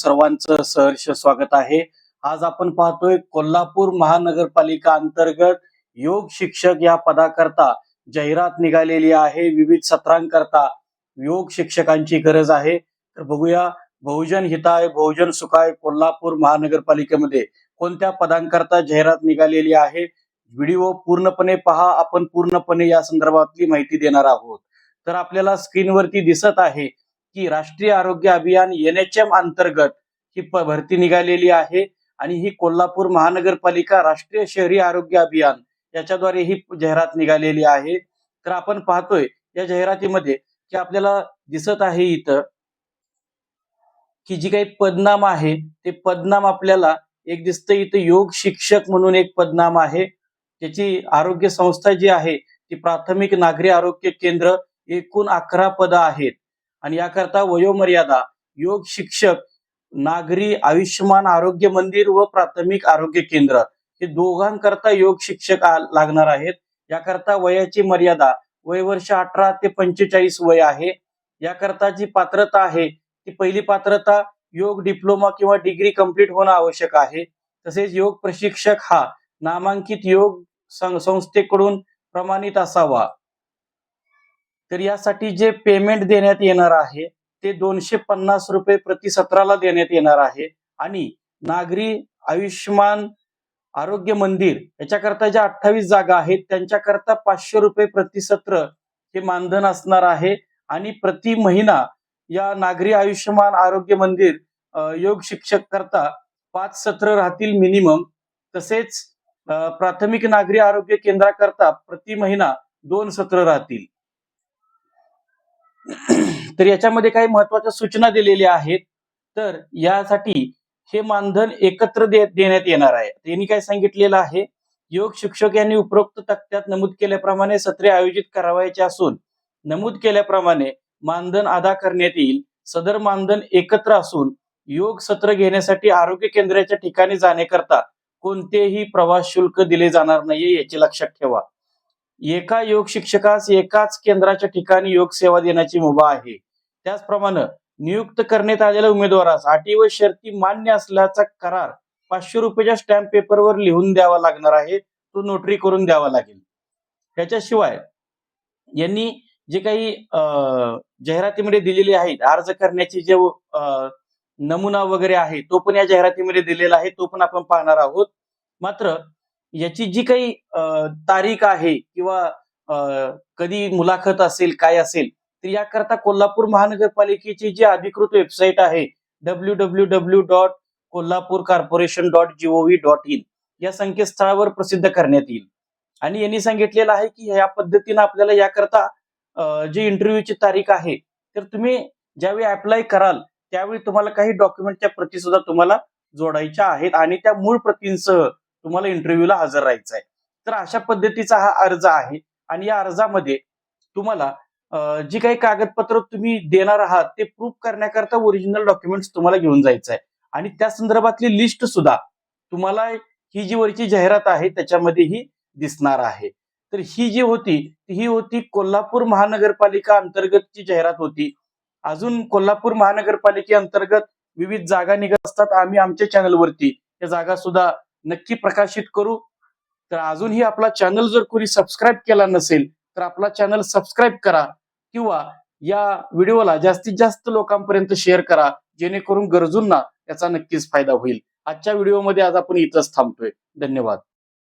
सर्वांचं सहर्ष स्वागत आहे. आज आपण पाहतोय कोल्हापूर महानगरपालिका अंतर्गत योग शिक्षक या पदाकरता जाहिरात निघालेली आहे. विविध सत्रांकरता योग शिक्षकांची गरज आहे. तर बघूया बहुजन हिताय बहुजन सुखाय कोल्हापूर महानगरपालिकेमध्ये कोणत्या पदांकरता जाहिरात निघालेली आहे? व्हिडिओ पूर्णपणे पहा. आपण पूर्णपणे या संदर्भातली माहिती देणार आहोत. तर आपल्याला स्क्रीनवरती दिसत आहे की राष्ट्रीय आरोग्य अभियान एन एच एम अंतर्गत ही भरती निघालेली आहे आणि ही कोल्हापूर महानगरपालिका राष्ट्रीय शहरी आरोग्य अभियान याच्याद्वारे ही जाहिरात निघालेली आहे. तर आपण पाहतोय या जाहिरातीमध्ये की आपल्याला दिसत आहे इथं की जी काही पदनाम आहे ते पदनाम आपल्याला एक दिसतं इथं योग शिक्षक म्हणून एक पदनाम आहे. त्याची आरोग्य संस्था जी आहे ती प्राथमिक नागरी आरोग्य केंद्र एकूण अकरा पदं आहेत. आणि याकरता वयोमर्यादा योग शिक्षक नागरी आयुष्यमान आरोग्य मंदिर व प्राथमिक आरोग्य केंद्र हे दोघांकरता योग शिक्षक लागणार आहेत. याकरता वयाची मर्यादा वय वर्ष अठरा ते पंचेचाळीस वय आहे. याकरता जी पात्रता आहे ती पहिली पात्रता योग डिप्लोमा किंवा डिग्री कंप्लीट होणं आवश्यक आहे. तसेच योग प्रशिक्षक हा नामांकित योग सं- संस्थेकडून प्रमाणित असावा. तर यासाठी जे पेमेंट देण्यात येणार आहे ते दोनशे पन्नास रुपये प्रति सत्राला देण्यात येणार आहे. आणि नागरी आयुष्यमान आरोग्य मंदिर याच्याकरता ज्या अठ्ठावीस जागा आहेत त्यांच्याकरता पाचशे रुपये प्रति सत्र हे मानधन असणार आहे. आणि प्रति महिना या नागरी आयुष्यमान आरोग्य मंदिर योग शिक्षक करता पाच सत्र राहतील मिनिमम तसेच प्राथमिक नागरी आरोग्य केंद्राकरता प्रति महिना दोन सत्र राहतील. तर याच्यामध्ये काही महत्त्वाच्या सूचना दिलेल्या आहेत. तर यासाठी हे मानधन एकत्र देण्यात येणार आहे. त्यांनी काय सांगितलेलं आहे? योग शिक्षक यांनी उपरोक्त तक्त्यात नमूद केल्याप्रमाणे सत्रे आयोजित करावायचे असून नमूद केल्याप्रमाणे मानधन अदा करण्यात येईल. सदर मानधन एकत्र असून योग सत्र घेण्यासाठी आरोग्य केंद्राच्या ठिकाणी जाण्याकरता कोणतेही प्रवास शुल्क दिले जाणार नाहीये याची लक्षात ठेवा. एका योग शिक्षकास एकाच केंद्राच्या ठिकाणी योग सेवा देण्याची मुभा आहे. त्याचप्रमाणे नियुक्त करण्यात आलेल्या उमेदवारास अटी व शर्ती मान्य असल्याचा करार पाचशे रुपयाच्या स्टॅम्प पेपरवर लिहून द्यावा लागणार आहे तो नोटरी करून द्यावा लागेल. त्याच्याशिवाय यांनी जे काही अं, जाहिरातीमध्ये दिलेले आहेत अर्ज करण्याची जे नमुना वगैरे आहे तो पण या जाहिरातीमध्ये दिलेला आहे तो पण आपण पाहणार आहोत. मात्र याची जी काही तारीख आहे किंवा कधी मुलाखत असेल काय असेल तर याकरता कोल्हापूर महानगरपालिकेची जी अधिकृत वेबसाईट आहे W W W dot Kolhapur corporation dot G O V dot in या संकेतस्थळावर प्रसिद्ध करण्यात येईल. आणि यांनी सांगितलेलं आहे की या पद्धतीनं आपल्याला याकरता जी इंटरव्ह्यूची तारीख आहे तर तुम्ही ज्यावेळी अप्लाय कराल त्यावेळी तुम्हाला काही डॉक्युमेंटच्या प्रती सुद्धा तुम्हाला जोडायच्या आहेत आणि त्या मूळ प्रतींसह तुम्हाला इंटरव्ह्यूला हजर राहायचं आहे तर अशा पद्धतीचा हा अर्ज आहे. आणि या अर्जामध्ये तुम्हाला जी काही कागदपत्र तुम्ही देणार आहात ते प्रूफ करण्याकरता ओरिजिनल डॉक्युमेंट्स तुम्हाला घेऊन जायचं आहे आणि त्या संदर्भातली लिस्ट सुद्धा तुम्हाला ही जी वरची जाहिरात आहे त्याच्यामध्येही दिसणार आहे. तर ही जी होती ही होती कोल्हापूर महानगरपालिका अंतर्गतची जाहिरात होती. अजून कोल्हापूर महानगरपालिके अंतर्गत विविध जागा निघत असतात. आम्ही आमच्या चॅनलवरती या जागा सुद्धा नक्की प्रकाशित करू. तर अजूनही आपला चॅनल जर कोणी सबस्क्राईब केला नसेल तर आपला चॅनल सबस्क्राईब करा किंवा या व्हिडिओला जास्तीत जास्त लोकांपर्यंत शेअर करा जेणेकरून गरजूंना याचा नक्कीच फायदा होईल. आजच्या व्हिडिओमध्ये आज आपण इथंच थांबतोय. धन्यवाद.